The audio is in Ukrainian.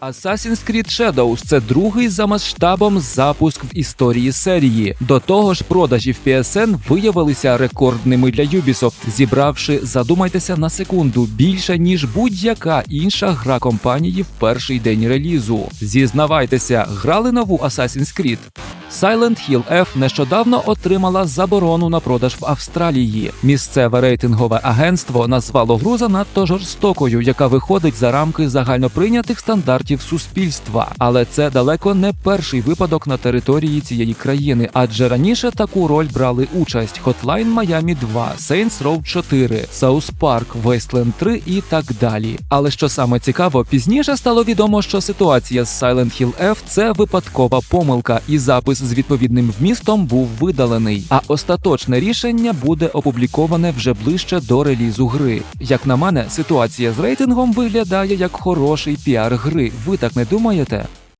Assassin's Creed Shadows – це другий за масштабом запуск в історії серії. До того ж, продажі в PSN виявилися рекордними для Ubisoft, зібравши, задумайтеся на секунду, більше ніж будь-яка інша гра компанії в перший день релізу. Зізнавайтеся, грали нову Assassin's Creed? Silent Hill F нещодавно отримала заборону на продаж в Австралії. Місцеве рейтингове агентство назвало гру занадто жорстокою, яка виходить за рамки загальноприйнятих стандартів суспільства. Але це далеко не перший випадок на території цієї країни, адже раніше таку роль брали участь Hotline Miami 2, Saints Row 4, South Park, Wasteland 3 і так далі. Але що саме цікаво, пізніше стало відомо, що ситуація з Silent Hill F – це випадкова помилка, і запис з відповідним вмістом був видалений. А остаточне рішення буде опубліковане вже ближче до релізу гри. Як на мене, ситуація з рейтингом виглядає як хороший піар гри. Ви так не думаєте?